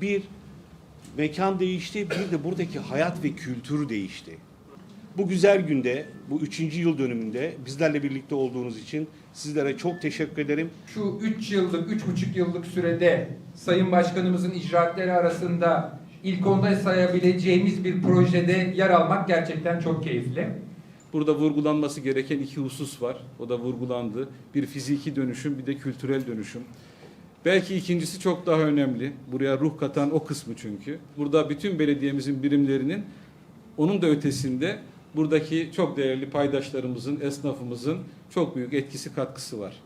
Bir, mekan değişti, bir de buradaki hayat ve kültür değişti. Bu güzel günde, bu üçüncü yıl dönümünde bizlerle birlikte olduğunuz için sizlere çok teşekkür ederim. Şu 3 yıllık, 3,5 yıllık sürede Sayın Başkanımızın icraatleri arasında ilk onda sayabileceğimiz bir projede yer almak gerçekten çok keyifli. Burada vurgulanması gereken iki husus var. O da vurgulandı. Bir fiziki dönüşüm, bir de kültürel dönüşüm. Belki ikincisi çok daha önemli. Buraya ruh katan o kısmı çünkü. Burada bütün belediyemizin birimlerinin onun da ötesinde buradaki çok değerli paydaşlarımızın, esnafımızın çok büyük etkisi, katkısı var.